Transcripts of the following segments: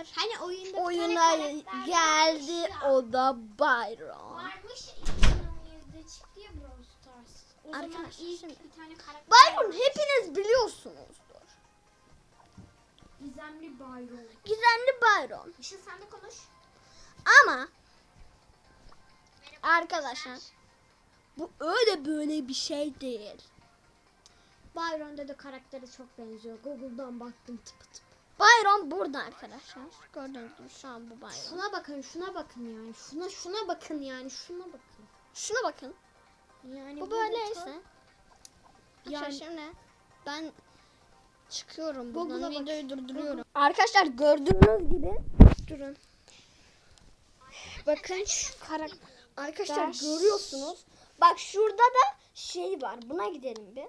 bir Hani oyunda oyuna geldi. O da Byron. Varmış 2017'de çıktı ya Brawl Stars. O zaman Arkadaşlar şimdi- Byron hepiniz biliyorsunuzdur. Gizemli Byron. Gizemli Byron. Işıl sen de konuş. Ama arkadaşlar bu öyle böyle bir şey değil. Byron'da da karakteri çok benziyor. Google'dan baktım tıpı tıpı. Byron burada arkadaşlar. Gördüğünüz gibi şu an bu Byron. Şuna bakın, şuna bakın yani. Şuna şuna bakın yani. Şuna bakın. Şuna bakın. Yani Bu böyleyse. Yani şimdi ben çıkıyorum Google'a buradan bak. videoyu durduruyorum. Arkadaşlar gördüğünüz gibi durun. Bakın şu karak Arkadaşlar Ders. görüyorsunuz. Bak şurada da şey var. Buna gidelim bir.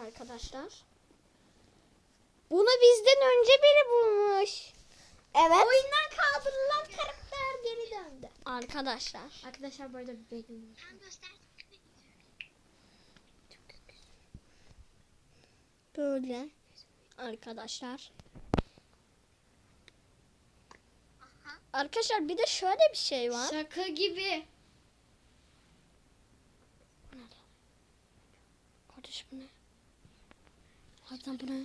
Arkadaşlar. Bunu bizden önce biri bulmuş. Evet. Oyundan kaldırılan karakter geri döndü. Arkadaşlar. Arkadaşlar bu arada bir bekleyin. Böyle. Arkadaşlar. Arkadaşlar bir de şöyle bir şey var. Şaka gibi. Kardeş bu ne? Harbiden bu ne?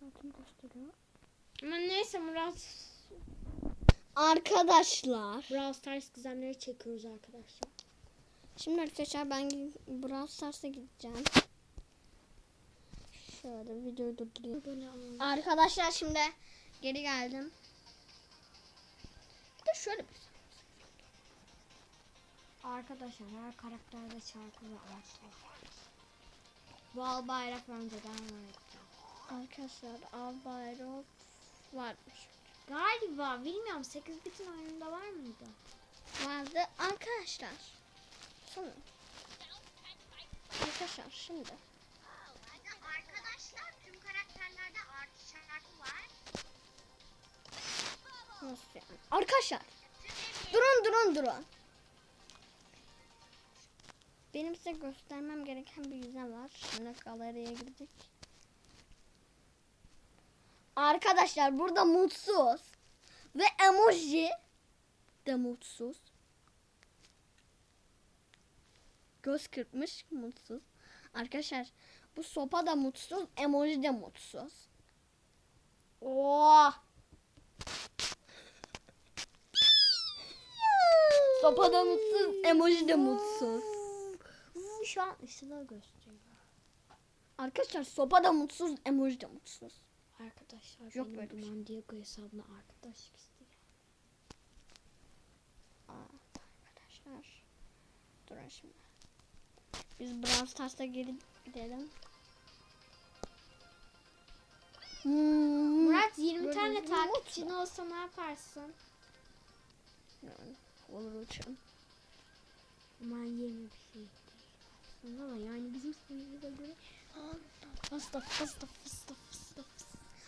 Şartını gösteriyor. Ama neyse Murat. Arkadaşlar. Brawl Stars gizemleri çekiyoruz arkadaşlar. Şimdi arkadaşlar ben Brawl Stars'a gideceğim. Şöyle videoyu durdurayım. Arkadaşlar şimdi geri geldim. Bir de şöyle bir Arkadaşlar her karakterde çarpı ve artı var. Val bayrak önceden vardı. Arkadaşlar Albayro varmış. Galiba bilmiyorum 8 bitin oyununda var mıydı? Vardı arkadaşlar. Sonra. Arkadaşlar şimdi. Arkadaşlar tüm karakterlerde artı var. Nasıl yani? Arkadaşlar. Durun durun durun. Benim size göstermem gereken bir yüze var. Şimdi galeriye girdik. Arkadaşlar burada mutsuz. Ve emoji de mutsuz. Göz kırpmış mutsuz. Arkadaşlar bu sopa da mutsuz, emoji de mutsuz. Oh! Sopa da mutsuz, emoji de mutsuz. Şu an ışığı gösteriyor. Arkadaşlar sopa da mutsuz, emoji de mutsuz. Arkadaşlar Yok böyle benim bir şey. Duman Diego hesabına arkadaşlık istiyor. Aa, arkadaşlar. Durun şimdi. Biz Brawl Stars'a geri gidelim. Hmm. Murat 20 Böyle tane takipçin olsa ne yaparsın? Yani, olur uçun. Aman 20 bir şey. Aslında ama yani bizim sayımıza göre fıstık fıstık fıstık fıstık.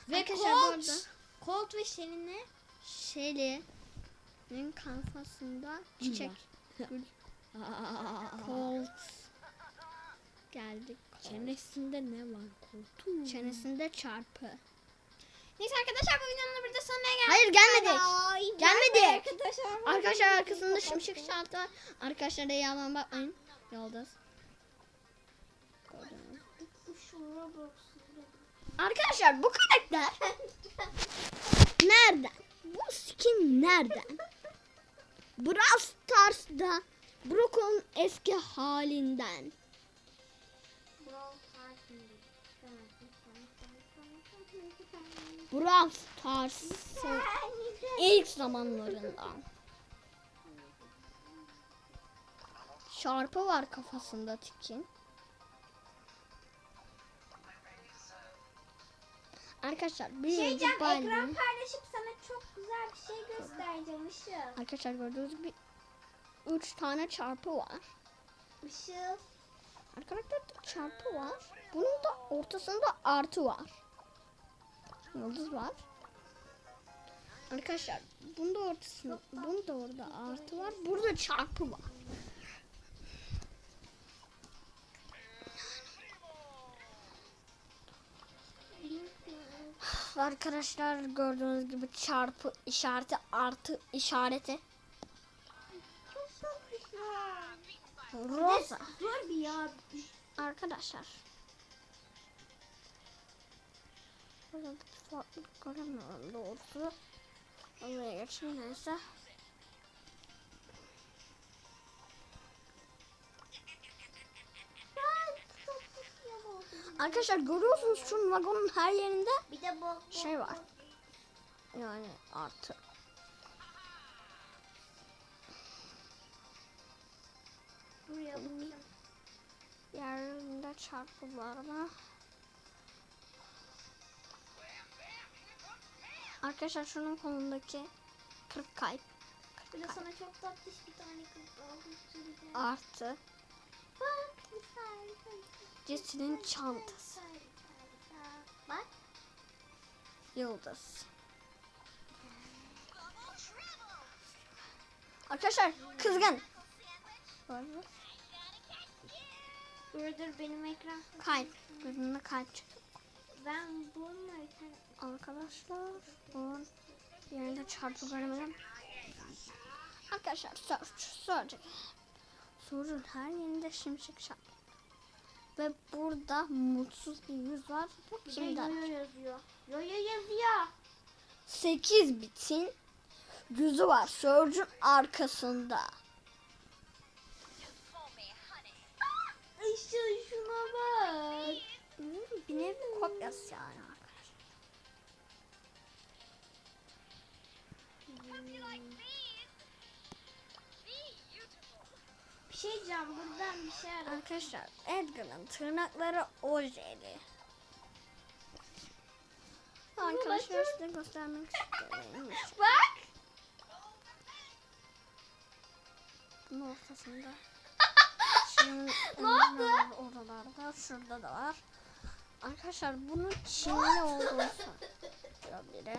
Ve Arkadaşlar Colt. Colt ve Shelly ne? Shelly'nin kafasında çiçek. Gül. Colt. Colt. Geldik. Çenesinde ne var Colt'un? Çenesinde çarpı. Neyse arkadaşlar bu videonun burada sonuna geldik. Hayır gelmedik. Ay, Gelmedik. Arkadaşlar. Arkadaşlar arkasında şimşek şartı var. Arkadaşlar da yalan bakmayın. Yıldız. Gördünüz. Arkadaşlar bu karakter nereden? Bu skin nereden? Brawl Stars'da Brock'un eski halinden. Brawl Stars'ın ilk zamanlarından. Şarpı var kafasında Tikin. Arkadaşlar bir Şey ekran paylaşıp sana çok güzel bir şey göstereceğim Işıl. Arkadaşlar gördüğünüz gibi 3 tane çarpı var. Işıl. Arkadaşlar çarpı var. Bunun da ortasında artı var. Yıldız var. Arkadaşlar bunda ortasında, bunda orada artı var. Burada çarpı var. Arkadaşlar gördüğünüz gibi çarpı işareti artı işareti. Rosa. Dur bir ya. Arkadaşlar. Burada farklılık göremiyorum doğrusu. Oraya geçeyim neyse. Arkadaşlar görüyorsunuz şu vagonun her yerinde Bir de bu. şey var. Yani artı. Buraya bakayım. Yerinde çarpı var mı? Arkadaşlar şunun kolundaki 40 kalp Bir de sana çok tatlış bir tane kız aldım. artı Jesse'nin çantası Bak. yıldız. Arkadaşlar kızgın. Böyle Dur dur benim ekran. kalp. Gözünde kalp çıktı. Ben ekran. Arkadaşlar bunun yerinde çarpı göremedim. Arkadaşlar search, search. Sorun her yerinde şimşek çarpı. Ve burada mutsuz bir yüz var. Bu kimden? yoyo yazıyor. Yoyo yazıyor. 8 bitin yüzü var. Surge'un arkasında. İşte şuna bak. Hmm, Bir nevi kopyası yani arkadaşlar. Bir şey diyeceğim buradan bir şey ara. Arkadaşlar Edgar'ın tırnakları ojeli. Arkadaşlar size göstermek istiyorum. Bak. Bunun ortasında. Şimdi Ne oldu? Oralarda, şurada da var. Arkadaşlar bunun Çinli olduğunu biri.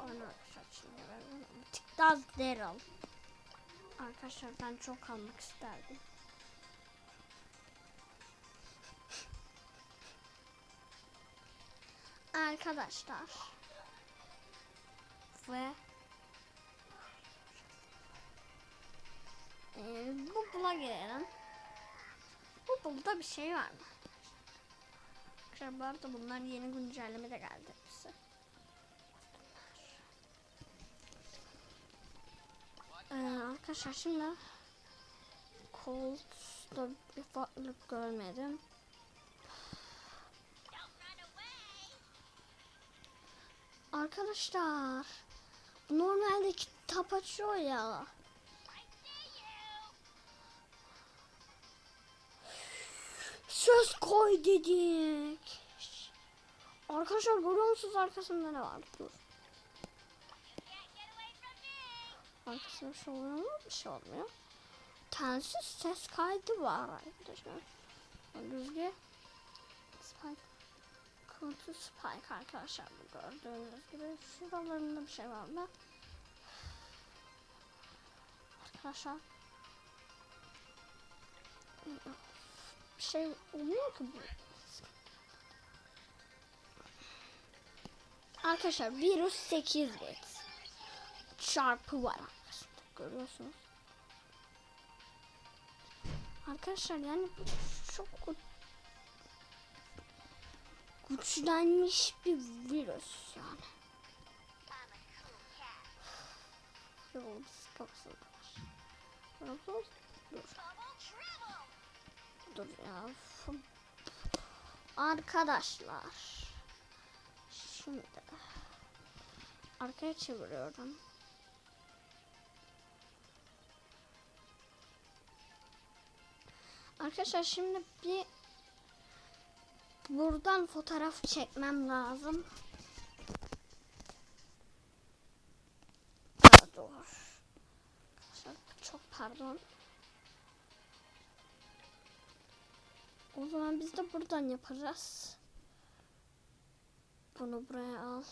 Onu arkadaşlar Çinli verdim. Tiktaz Daryl. Arkadaşlar ben çok almak isterdim. Arkadaşlar. Ve Ee, Google'a girelim. Google'da bir şey var mı? Arkadaşlar bu arada bunlar yeni güncelleme de geldi Ee, arkadaşlar şimdi Colt'da bir farklılık görmedim. Arkadaşlar normalde kitap açıyor ya. Söz koy dedik. Arkadaşlar görüyor musunuz arkasında ne var? Dur. Arkasında bir şey oluyor mu? Bir şey olmuyor. Telsiz ses kaydı var arkadaşlar. Düzgün. Spike. Kutu spike arkadaşlar bu gördüğünüz gibi. Şuralarında bir şey var mı? Arkadaşlar. Bir şey olmuyor ki bu. Arkadaşlar virüs 8 bit. Çarpı var. Görüyorsunuz. Arkadaşlar yani bu çok gü- güçlenmiş bir virüs yani. Dur. Ya. Arkadaşlar. Şimdi arkaya çeviriyorum. Arkadaşlar şimdi bir buradan fotoğraf çekmem lazım. Dur. Arkadaşlar çok pardon. O zaman biz de buradan yaparız. Bunu buraya al.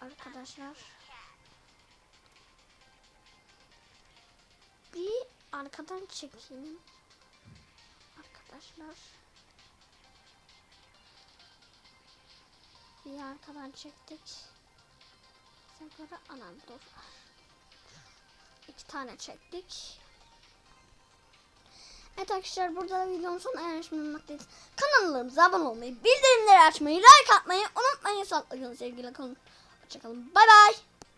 Arkadaşlar. Bir arkadan çekeyim. Arkadaşlar. Diğer kadar çektik. Göre anam dur. İki tane çektik. Evet arkadaşlar burada da videonun sonuna erişmemekteyiz. Kanallarımıza abone olmayı, bildirimleri açmayı, like atmayı unutmayın. Sağlıkla kalın sevgiyle kalın. Hoşçakalın. Bay bay.